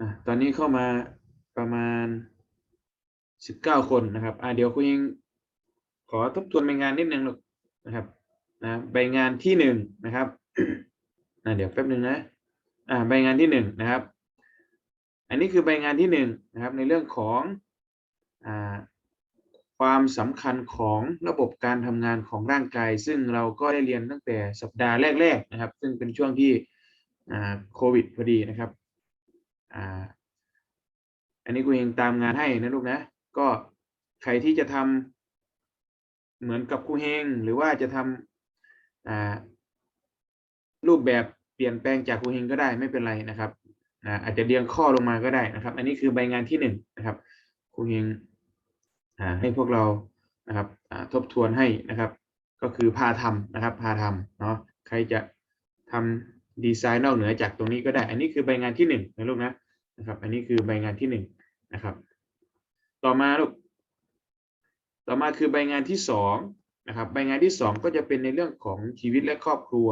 อะตอนนี้เข้ามาประมาณสิบเก้าคนนะครับอ่าเดี๋ยวคุณยิงขอทบทวนใบงานนิดนึงนะครับนะใบงานที่หนึ่งนะครับอ่าเดี๋ยวแป๊บนึงนะอ่าใบงานที่หนึ่งนะครับ อันนี้คือใบงานที่หนึ่งนะครับ ในเรื่องของอ่าความสำคัญของระบบการทำงานของร่างกาย ซึ่งเราก็ได้เรียนตั้งแต่สัปดาห์แรก ๆ นะครับ ซึ่งเป็นช่วงที่อ่าโควิดพอดีนะครับ อ่า อันนี้กูเองตามงานให้นะลูกนะ ก็ใครที่จะทำเหมือนกับครูเฮงหรือว่าจะทำอ่ารูปแบบเปลี่ยนแปลงจากครูเฮงก็ได้ไม่เป็นไรนะครับอ่าอาจจะเรียงข้อลงมาก็ได้นะครับ อันนี้คือใบงานที่หนึ่งนะครับครูเฮงให้พวกเรานะครับทบทวนให้นะครับ ก็คือพาทำนะครับ พาทำเนาะใครจะทำ ดีไซน์นอกเหนือจากตรงนี้ก็ได้ อันนี้คือใบงานที่หนึ่งนะลูกนะนะครับ อันนี้คือใบงานที่หนึ่งนะครับ ต่อมาลูก ต่อมาคือใบงานที่สองนะครับ ใบงานที่สองก็จะเป็นในเรื่องของชีวิตและครอบครัว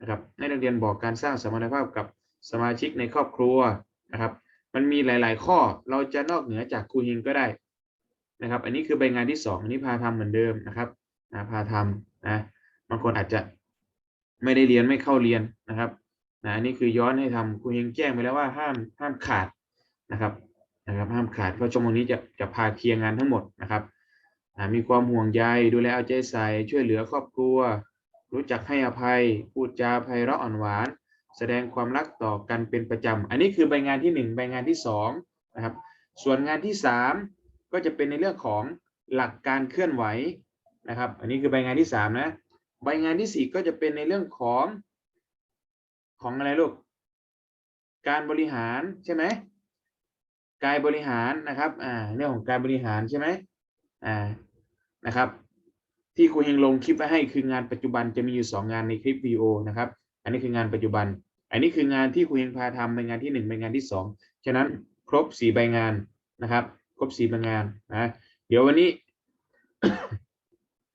นะครับให้นักเรียนบอกการสร้างสมรรถภาพกับสมาชิกในครอบครัวนะครับ มันมีหลาย ๆ ข้อ เราจะนอกเหนือจากครูฮิงก็ได้นะครับ อันนี้คือใบงานที่สองอันนี้พาทำเหมือนเดิมนะครับนะพาทำนะ บางคนอาจจะ ไม่ได้เรียนไม่เข้าเรียนนะครับนะอันนี้คือย้อนให้ทำครูเฮงแจ้งไปแล้วว่าห้ามห้ามขาดนะครับนะครับ ห้ามขาดเพราะชั่วโมงนี้จะจะพาเคลียร์งานทั้งหมดนะครับมีความห่วงใยดูแลเอาใจใส่ช่วยเหลือครอบครัว รู้จักให้อภัย พูดจาไพเราะอ่อนหวาน แสดงความรักต่อกันเป็นประจำ อันนี้คือใบงานที่หนึ่งใบงานที่สองนะครับส่วนงานที่สามก็จะเป็นในเรื่องของหลักการเคลื่อนไหวนะครับ อันนี้คือใบงานที่สามนะ ใบงานที่สี่ก็จะเป็นในเรื่องของของอะไรลูก การบริหารใช่ไหมกายบริหารนะครับอ่าเรื่องของการบริหารใช่ไหมอ่านะครับ ที่ครูเฮงลงคลิปไว้ให้คืองานปัจจุบันจะมีอยู่สองงานในคลิปวิดีโอนะครับ อันนี้คืองานปัจจุบัน อันนี้คืองานที่ครูเฮงพาทำเป็นงานที่หนึ่งเป็นงานที่สองฉะนั้นครบสี่ใบงานนะครับ ครบสี่ใบงานนะเดี๋ยววันนี้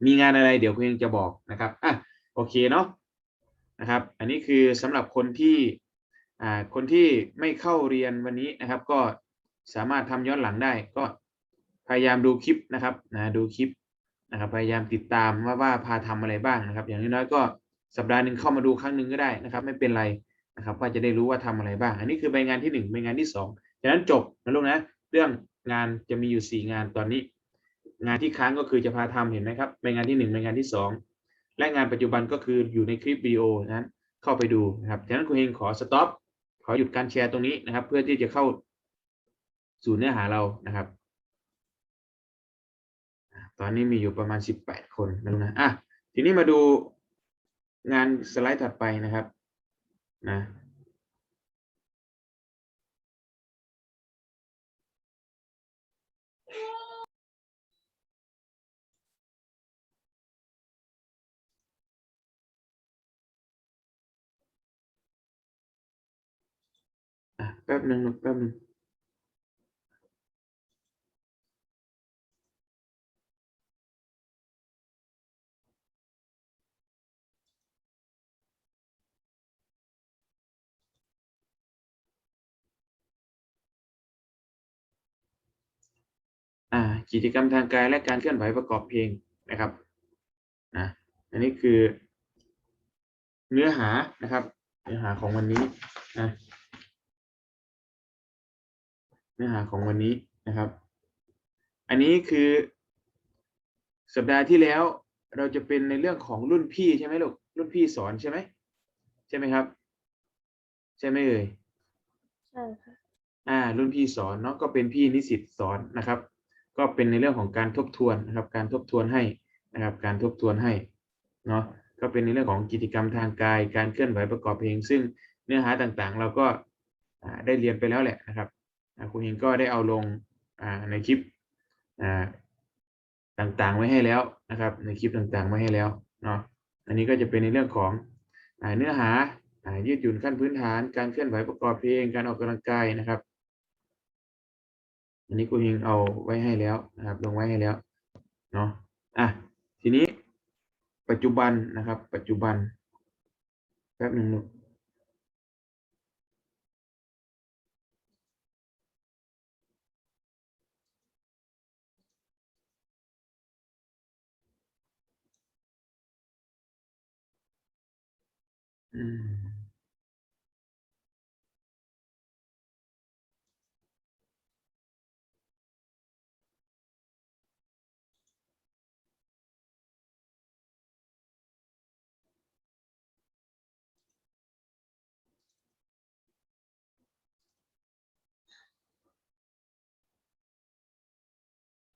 มีงานอะไรเดี๋ยวครูเฮงจะบอกนะครับอะโอเคเนาะนะครับ อันนี้คือสำหรับคนที่อ่าคนที่ไม่เข้าเรียนวันนี้นะครับ ก็สามารถทำย้อนหลังได้ ก็พยายามดูคลิปนะครับนะดูคลิปนะครับพยายามติดตามว่าว่าพาทำอะไรบ้างนะครับ อย่างน้อยๆก็สัปดาห์หนึ่งเข้ามาดูครั้งหนึ่งก็ได้นะครับ ไม่เป็นไรนะครับก็จะได้รู้ว่าทำอะไรบ้าง อันนี้คือใบงานที่หนึ่งใบงานที่สองฉะนั้นจบนะลูกนะ เรื่องงานจะมีอยู่สี่งานตอนนี้ งานที่ค้างก็คือจะพาทำเห็นไหมครับใบงานที่หนึ่งใบงานที่สองและงานปัจจุบันก็คืออยู่ในคลิปวิดีโอนั้นเข้าไปดูนะครับฉะนั้นคุณเฮงขอสต็อปขอหยุดการแชร์ตรงนี้นะครับ เพื่อที่จะเข้าสู่เนื้อหาเรานะครับ ตอนนี้มีอยู่ประมาณสิบแปดคนนะลูกนะอะทีนี้มาดูงานสไลด์ถัดไปนะครับนะ แป๊บหนึ่งลูกแป๊บหนึ่งอ่ากิจกรรมทางกายและการเคลื่อนไหวประกอบเพลงนะครับนะอันนี้คือเนื้อหานะครับ เนื้อหาของวันนี้นะ เนื้อหาของวันนี้นะครับ อันนี้คือสัปดาห์ที่แล้วเราจะเป็นในเรื่องของรุ่นพี่ใช่ไหมลูกรุ่นพี่สอนใช่ไหมใช่ไหมครับ ใช่ไหมเอ่ยใช่ค่ะอ่า รุ่นพี่สอนเนาะก็เป็นพี่นิสิตสอนนะครับ ก็เป็นในเรื่องของการทบทวนนะครับ การทบทวนให้นะครับ การทบทวนให้เนาะก็เป็นในเรื่องของกิจกรรมทางกาย การเคลื่อนไหวประกอบเพลง ซึ่งเนื้อหาต่างๆ เราก็อ่าได้เรียนไปแล้วแหละนะครับอ่า ครูเฮงก็ได้เอาลงในคลิปต่างๆไว้ให้แล้วนะครับ ในคลิปต่างๆไว้ให้แล้วเนาะอันนี้ก็จะเป็นในเรื่องของอเนื้อหาอยืดหยุ่นขั้นพื้นฐาน การเคลื่อนไหวประกอบเพลงการออกกำลังกายนะครับ อันนี้ครูเฮงเอาไว้ให้แล้วนะครับ ลงไว้ให้แล้วเนาะอะทีนี้ปัจจุบันนะครับ ปัจจุบันแป๊บหนึ่งลูก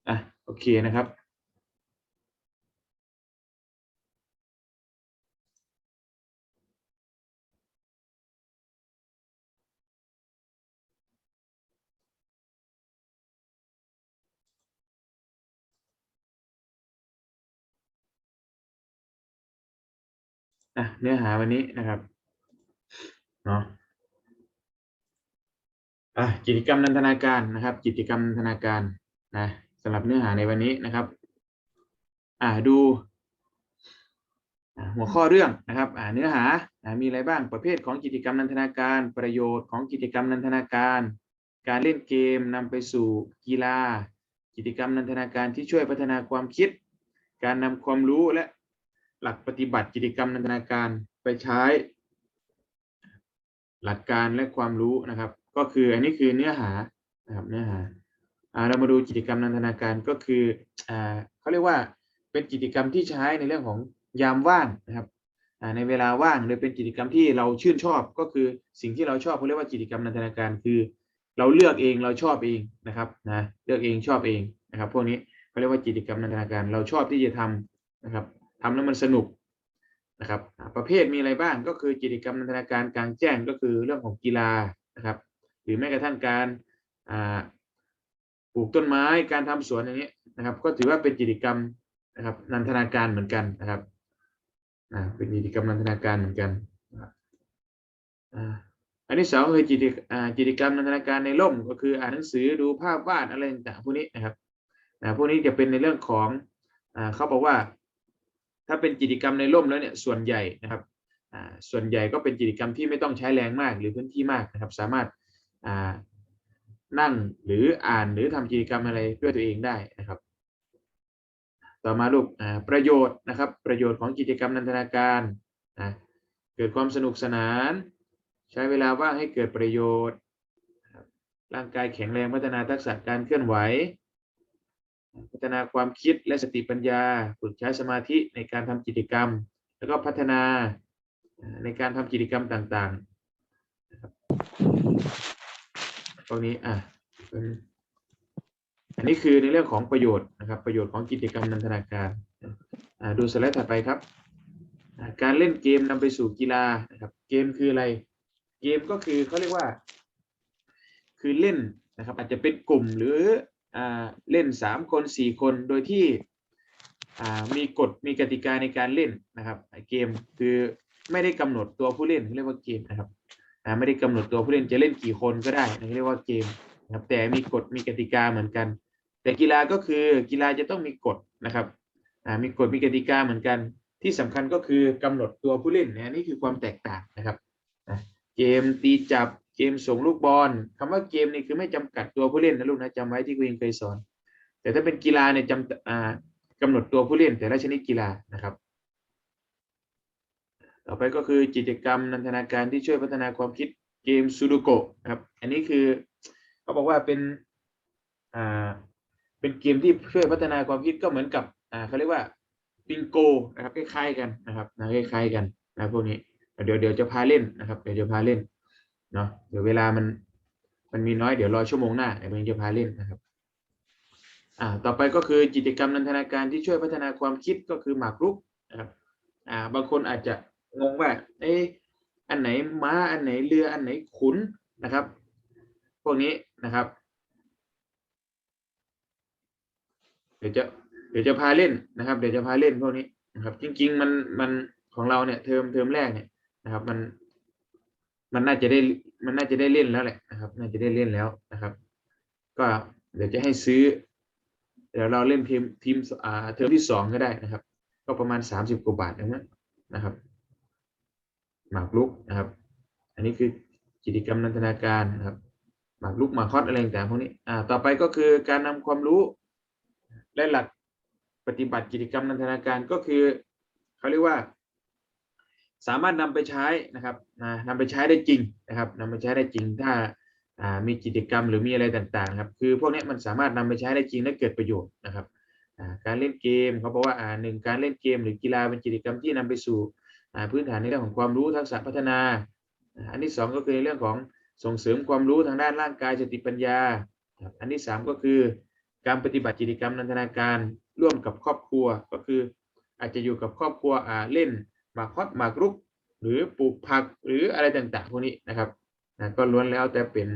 อะโอเคนะครับ อะเนื้อหาวันนี้นะครับเนาะอะกิจกรรมนันทนาการนะครับ กิจกรรมนันทนาการนะสำหรับเนื้อหาในวันนี้นะครับ อ่าดูหัวข้อเรื่องนะครับอ่าเนื้อหาอ่ามีอะไรบ้างประเภทของกิจกรรมนันทนาการ ประโยชน์ของกิจกรรมนันทนาการ การเล่นเกมนำไปสู่กีฬา กิจกรรมนันทนาการที่ช่วยพัฒนาความคิด การนำความรู้และ หลักปฏิบัติกิจกรรมนันทนาการไปใช้ หลักการและความรู้นะครับ ก็คืออันนี้คือเนื้อหานะครับเนื้อหาเรามาดูกิจกรรมนันทนาการก็คืออเขาเรียกว่าเป็นกิจกรรมที่ใช้ในเรื่องของยามว่างนะครับในเวลาว่างหรือเป็นกิจกรรมที่เราชื่นชอบก็คือสิ่งที่เราชอบเขาเรียกว่ากิจกรรมนันทนาการคือ เราเลือกเองเราชอบเองนะครับนะเลือกเองชอบเองนะครับ พวกนี้เขาเรียกว่ากิจกรรมนันทนาการเราชอบที่จะทำนะครับ ทำแล้วมันสนุกนะครับประเภทมีอะไรบ้างก็คือกิจกรรมนันทนาการกลางแจ้งก็คือเรื่องของกีฬานะครับ หรือแม้กระทั่งการปลูกต้นไม้การทำสวนอย่างนี้นะครับ ก็ถือว่าเป็นกิจกรรมนะครับนันทนาการเหมือนกันนะครับเป็นกิจกรรมนันทนาการเหมือนกันอันที่สองคือกิจกิจกรรมนันทนาการในร่มก็คืออ่านหนังสือดูภาพวาดอะไรต่างๆพวกนี้นะครับพวกนี้จะเป็นในเรื่องของเขาบอกว่า ถ้าเป็นกิจกรรมในร่มแล้วเนี่ยส่วนใหญ่นะครับส่วนใหญ่ก็เป็นกิจกรรมที่ไม่ต้องใช้แรงมากหรือพื้นที่มากนะครับ สามารถนั่งหรืออ่านหรือทำกิจกรรมอะไรด้วยตัวเองได้นะครับ ต่อมาลูกประโยชน์นะครับ ประโยชน์ของกิจกรรมนันทนาการนะเกิดความสนุกสนาน ใช้เวลาว่างให้เกิดประโยชน์ ร่างกายแข็งแรงพัฒนาทักษะการเคลื่อนไหว พัฒนาความคิดและสติปัญญาฝึกใช้สมาธิในการทำกิจกรรม แล้วก็พัฒนาในการทำกิจกรรมต่างๆนะครับตรงนี้อะอันนี้คือในเรื่องของประโยชน์นะครับ ประโยชน์ของกิจกรรมนันทนาการดูสไลด์ถัดไปครับ การเล่นเกมนำไปสู่กีฬานะครับ เกมคืออะไร เกมก็คือเขาเรียกว่า คือเล่นนะครับ อาจจะเป็นกลุ่มหรือ เล่นสามคนสี่คนโดยที่มีกฎมีกติกาในการเล่นนะครับเกมคือไม่ได้กำหนดตัวผู้เล่นเรียกว่าเกมนะครับไม่ได้กำหนดตัวผู้เล่นจะเล่นกี่คนก็ได้เรียกว่าเกมนะครับแต่มีกฎมีกติกาเหมือนกัน แต่กีฬาก็คือกีฬาจะต้องมีกฎนะครับมีกฎมีกติกาเหมือนกัน ที่สำคัญก็คือกำหนดตัวผู้เล่นนะนี่คือความแตกต่างนะครับเกมตีจับ เกมส่งลูกบอลคำว่าเกมนี่คือไม่จำกัดตัวผู้เล่นนะลูกนะจำไว้ที่ครูเองเคยสอน แต่ถ้าเป็นกีฬาเนี่ยจำกำหนดตัวผู้เล่นแต่ละชนิดกีฬานะครับ ต่อไปก็คือกิจกรรมนันทนาการที่ช่วยพัฒนาความคิดเกมซูดูโกะครับอันนี้คือเขาบอกว่าเป็นอ่าเป็นเกมที่ช่วยพัฒนาความคิดก็เหมือนกับอ่าเขาเรียกว่าบิงโกนะครับคล้ายๆกันนะครับนะคล้ายๆกันนะพวกนี้เดี๋ยวเดี๋ยวจะพาเล่นนะครับเดี๋ยวจะพาเล่น เนาะเดี๋ยวเวลามันมันมีน้อยเดี๋ยวรอชั่วโมงหน้าเดี๋ยวผมจะพาเล่นนะครับอ่าต่อไปก็คือกิจกรรมนันทนาการที่ช่วยพัฒนาความคิดก็คือหมากรุกนะครับอ่าบางคนอาจจะงงว่าเอ๊ะอันไหนม้าอันไหนเรืออันไหนขุนนะครับ พวกนี้นะครับ เดี๋ยวจะเดี๋ยวจะพาเล่นนะครับ เดี๋ยวจะพาเล่นพวกนี้นะครับ จริง ๆ มันมันของเราเนี่ยเทอมเทอมแรกเนี่ยนะครับ มัน มันน่าจะได้มันน่าจะได้เล่นแล้วแหละนะครับ น่าจะได้เล่นแล้วนะครับ ก็เดี๋ยวจะให้ซื้อ เดี๋ยวเราเล่นทีมทีมอ่าเทอมที่สองก็ได้นะครับ ก็ประมาณสามสิบกว่าบาทนะมั้งนะครับ หมากรุกนะครับ อันนี้คือกิจกรรมนันทนาการนะครับ หมากรุกหมากฮอตอะไรต่างๆพวกนี้อ่าต่อไปก็คือการนำความรู้และหลักปฏิบัติกิจกรรมนันทนาการก็คือเขาเรียกว่า สามารถนำไปใช้นะครับนะนำไปใช้ได้จริงนะครับนำไปใช้ได้จริงถ้ามีกิจกรรมหรือมีอะไรต่างๆครับคือพวกนี้มันสามารถนำไปใช้ได้จริงและเกิดประโยชน์นะครับการเล่นเกมเขาบอกว่าหนึ่งการเล่นเกม หรือกีฬาเป็นกิจกรรมที่นำไปสู่พื้นฐานในเรื่องของความรู้ทักษะพัฒนา อันที่สองก็คือในเรื่องของส่งเสริมความรู้ทางด้านร่างกายสติปัญญา อันที่สามก็คือ การปฏิบัติกิจกรรมนันทนาการร่วมกับครอบครัวก็คืออาจจะอยู่กับครอบครัวเล่น หมากฮอตหมากรุก หรือปลูกผักหรืออะไรต่างๆพวกนี้นะครับนะก็ล้วนแล้วแต่เป็น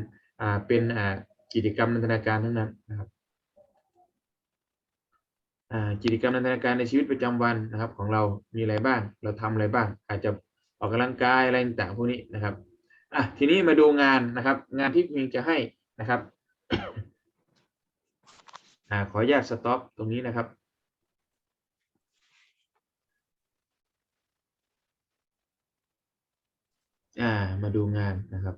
อ่าเป็นอ่ากิจกรรมนันทนาการทั้งนั้นนะครับกิจกรรมนันทนาการในชีวิตประจำวันนะครับ ของเรามีอะไรบ้าง เราทำอะไรบ้าง อาจจะออกกำลังกายอะไรต่างๆพวกนี้นะครับอะทีนี้มาดูงานนะครับ งานที่พิงจะให้นะครับอ่าขออนุญาตสต็อปตรงนี้นะครับ อ่า มาดูงานนะครับ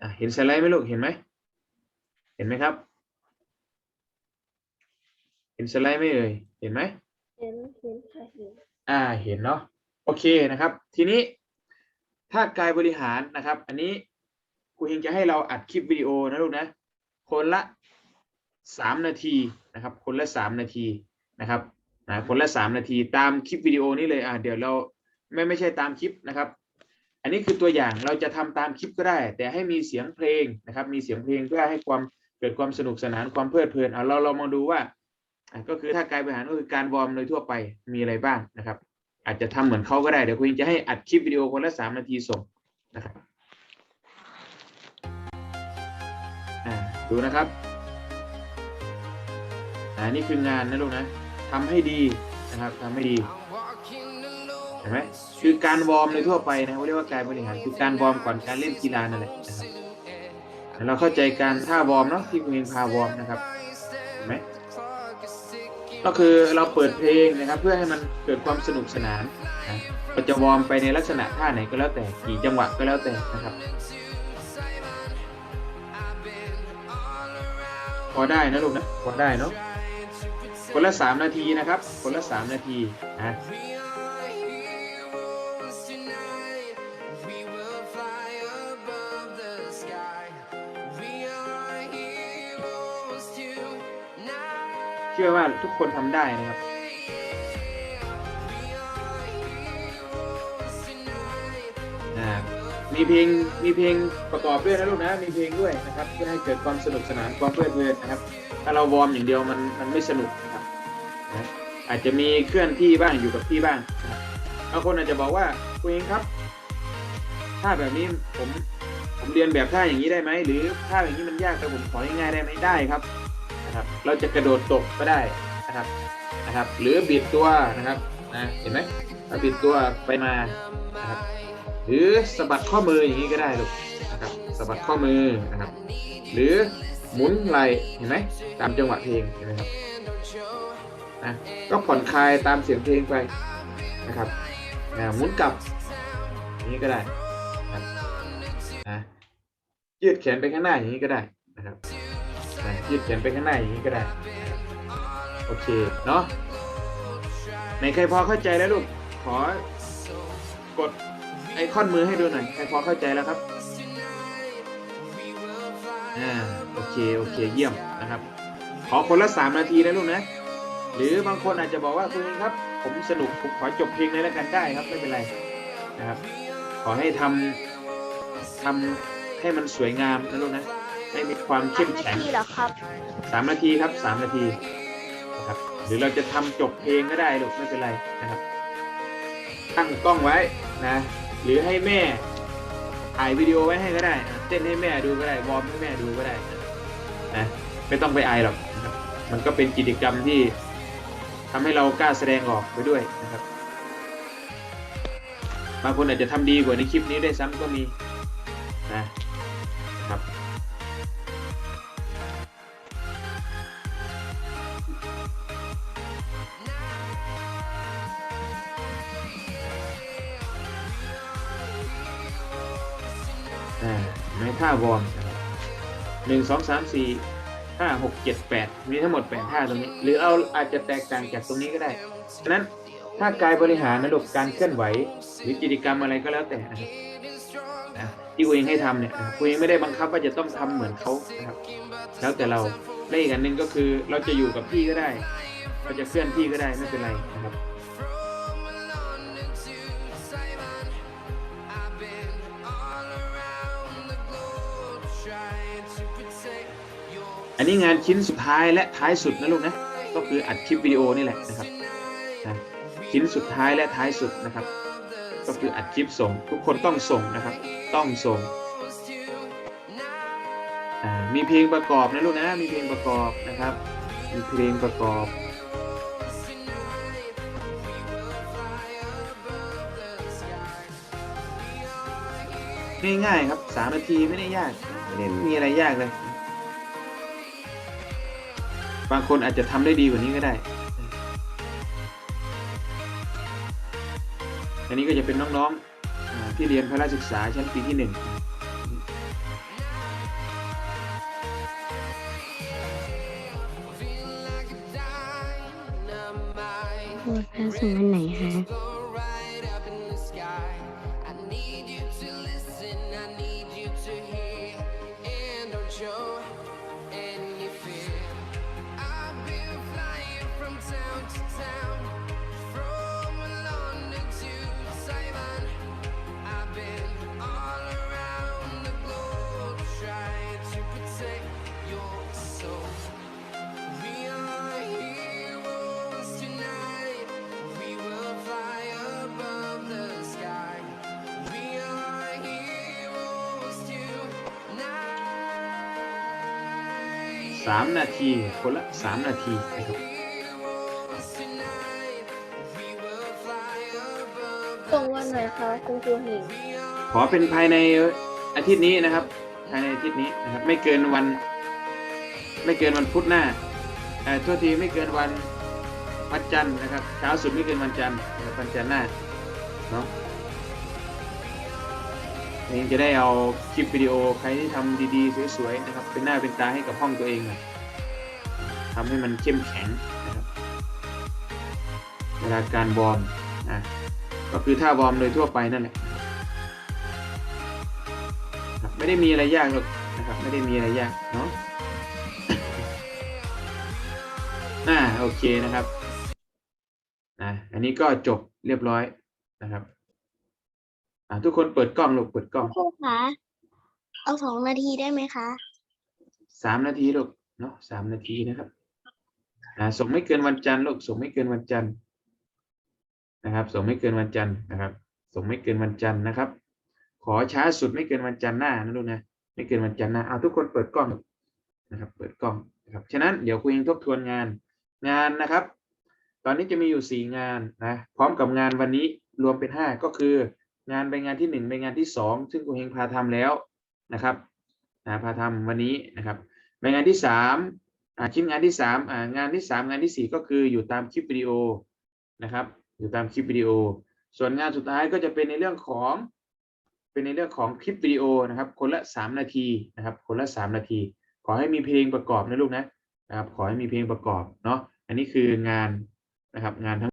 อะเห็นสไลด์ไหมลูก เห็นไหม เห็นไหมครับ เห็นสไลด์ไหมเอ่ย เห็นไหม เห็น เห็นค่ะเห็น อ่า เห็นเนาะ โอเคนะครับ ทีนี้ถ้ากายบริหารนะครับ อันนี้ครูเฮงจะให้เราอัดคลิปวิดีโอนะลูกนะ คนละ สามนาทีนะครับคนละสามนาทีนะครับนะคนละสามนาทีตามคลิปวิดีโอนี้เลยอ่าเดี๋ยวเราไม่ไม่ใช่ตามคลิปนะครับ อันนี้คือตัวอย่างเราจะทำตามคลิปก็ได้ แต่ให้มีเสียงเพลงนะครับ มีเสียงเพลงเพื่อให้ความเกิดความสนุกสนานความเพลิดเพลินเอาเราเรามาดูว่าก็คือถ้ากายบริหารก็คือการวอร์มโดยทั่วไปมีอะไรบ้างนะครับ อาจจะทำเหมือนเขาก็ได้เดี๋ยวคุณจะให้อัดคลิปวิดีโอคนละสามนาทีส่งนะครับอ่าดูนะครับ อ่านี่คืองานนะลูกนะทำให้ดีนะครับทำให้ดีเห็นไหมคือการวอร์มในทั่วไปนะเขาเรียกว่าการบริหารคือการวอร์มก่อนการเล่นกีฬานั่นแหละนะครับเราเข้าใจการท่าวอร์มเนาะที่คุณเองพาวอร์มนะครับเห็นไหมก็คือเราเปิดเพลงนะครับ เพื่อให้มันเกิดความสนุกสนานนะเราจะวอร์มไปในลักษณะท่าไหนก็แล้วแต่กี่จังหวะก็แล้วแต่นะครับพอได้นะลูกนะพอได้เนาะ คนละสามนาทีนะครับ คนละสามนาทีนะเชื่อว่าทุกคนทำได้นะครับมีเพลงมีเพลงประกอบด้วยนะลูกนะมีเพลงด้วยนะครับเพื่อให้เกิดความสนุกสนานความเพลิดเพลินนะครับ ถ้าเราวอร์มอย่างเดียวมันมันไม่สนุกนะ อาจจะมีเคลื่อนที่บ้างอยู่กับที่บ้างบางคนอาจจะบอกว่าคุณเองครับถ้าแบบนี้ผมผมเรียนแบบท่าอย่างนี้ได้ไหมหรือท่าอย่างนี้มันยากแต่ผมของ่ายๆได้ไหมได้ครับนะครับ เราจะกระโดดตกก็ได้นะครับนะครับ หรือบิดตัวนะครับนะเห็นไหมเราบิดตัวไปมานะครับหรือสะบัดข้อมืออย่างนี้ก็ได้ลูกนะครับสะบัดข้อมือนะครับ หรือหมุนไหล่เห็นไหมตามจังหวะเพลงเห็นไหมครับ นะก็ผ่อนคลายตามเสียงเพลงไปนะครับนะหมุนกลับอย่างนี้ก็ได้นะครับนะยืดแขนไปข้างหน้าอย่างนี้ก็ได้นะครับนะยืดแขนไปข้างหน้าอย่างนี้ก็ได้นะครับโอเคเนาะในใครพอเข้าใจแล้วลูกขอกดไอคอนมือให้ดูหน่อยใครพอเข้าใจแล้วครับอ่าโอเคโอเคเยี่ยมนะครับ ขอคนละสามนาทีนะลูกนะ หรือบางคนอาจจะบอกว่าคุณเองครับ ผมสนุกผมขอจบเพลงเลยแล้วกันได้ครับไม่เป็นไรนะครับ ขอให้ทำทำให้มันสวยงามนะลูกนะให้มีความเข้มแข็งนี่เหรอครับสามนาทีครับสามนาทีนะครับหรือเราจะทำจบเพลงก็ได้ลูกไม่เป็นไรนะครับ ตั้งกล้องไว้นะหรือให้แม่ถ่ายวิดีโอไว้ให้ก็ได้นะเต้นให้แม่ดูก็ได้วอร์มให้แม่ดูก็ได้นะนะไม่ต้องไปอายหรอกนะครับมันก็เป็นกิจกรรมที่ ทำให้เรากล้าแสดงออกไปด้วยนะครับ บางคนอาจจะทำดีกว่าในคลิปนี้ได้ซ้ำก็มีนะครับ อ่าไม่ท่าวอร์มหนึ่งสองสามสี่ ห้าหกเจ็ดแปดมีทั้งหมดแปดท่าตรงนี้ หรือเอาอาจจะแตกต่างจากตรงนี้ก็ได้ฉะนั้นถ้ากายบริหารนะลูกการเคลื่อนไหว หรือกิจกรรมอะไรก็แล้วแต่นะครับที่กูเองให้ทำเนี่ยกูเองไม่ได้บังคับว่าจะต้องทำเหมือนเขานะครับ แล้วแต่เราและอีกอันหนึ่งก็คือเราจะอยู่กับที่ก็ได้ เราจะเคลื่อนที่ก็ได้ไม่เป็นไรนะครับ อันนี้งานชิ้นสุดท้ายและท้ายสุดนะลูกนะก็คืออัดคลิปวิดีโอนี่แหละนะครับนะชิ้นสุดท้ายและท้ายสุดนะครับ ก็คืออัดคลิปส่ง ทุกคนต้องส่งนะครับ ต้องส่งมีเพลงประกอบนะลูกนะมีเพลงประกอบนะครับ มีเพลงประกอบง่ายๆครับสามนาทีไม่ได้ยากไม่ได้มีอะไรยากเลย บางคนอาจจะทำได้ดีกว่านี้ก็ได้ อันนี้ก็จะเป็นน้องๆที่เรียนพระราชศึกษาชั้นปีที่หนึ่ง 3 นาทีคนละ 3 นาทีนะครับตรงวันไหนคะคุณครูหิงขอเป็นภายในอาทิตย์นี้นะครับ ภายในอาทิตย์นี้นะครับ ไม่เกินวัน ไม่เกินวันพุธหน้าเอ่อทั่วทีไม่เกินวันวันจันทร์นะครับเช้าสุดไม่เกินวันจันทร์วันจันทร์หน้าเนาะ เองจะได้เอาคลิปวิดีโอใครที่ทำดีๆ สวยๆนะครับ เป็นหน้าเป็นตาให้กับห้องตัวเองหน่อยทำให้มันเข้มแข็งนะครับ เวลาการวอร์มอะก็คือท่าวอร์มโดยทั่วไปนั่นแหละครับไม่ได้มีอะไรยากหรอกนะครับ ไม่ได้มีอะไรยากเนาะอ่าโอเคนะครับนะอันนี้ก็จบเรียบร้อยนะครับ อ่าทุกคนเปิดกล้องลูกเปิดกล้องครูคะเอาสองนาทีได้ไหมคะสามนาทีลูกเนาะสามนาทีนะครับอ่าส่งไม่เกินวันจันทร์ลูกส่งไม่เกินวันจันทร์นะครับ ส่งไม่เกินวันจันทร์นะครับ ส่งไม่เกินวันจันทร์นะครับ ขอช้าสุดไม่เกินวันจันทร์หน้านะลูกนะไม่เกินวันจันทร์หน้าเอาทุกคนเปิดกล้องนะครับ เปิดกล้องนะครับฉะนั้นเดี๋ยวคุยงทบทวนงานงานนะครับ ตอนนี้จะมีอยู่สี่งานนะพร้อมกับงานวันนี้รวมเป็นห้าก็คือ งานใบงานที่หนึ่งใบงานที่สองซึ่งครูเฮงพาทำแล้วนะครับนะพาทำวันนี้นะครับใบงานที่สามอ่าชิ้นงานที่สามอ่างานที่สามงานที่สี่ก็คืออยู่ตามคลิปวิดีโอนะครับ อยู่ตามคลิปวิดีโอ ส่วนงานสุดท้ายก็จะเป็นในเรื่องของเป็นในเรื่องของคลิปวิดีโอนะครับ คนละสามนาทีนะครับ คนละสามนาที ขอให้มีเพลงประกอบนะลูกนะนะครับขอให้มีเพลงประกอบเนาะอันนี้คืองานนะครับงานทั้ง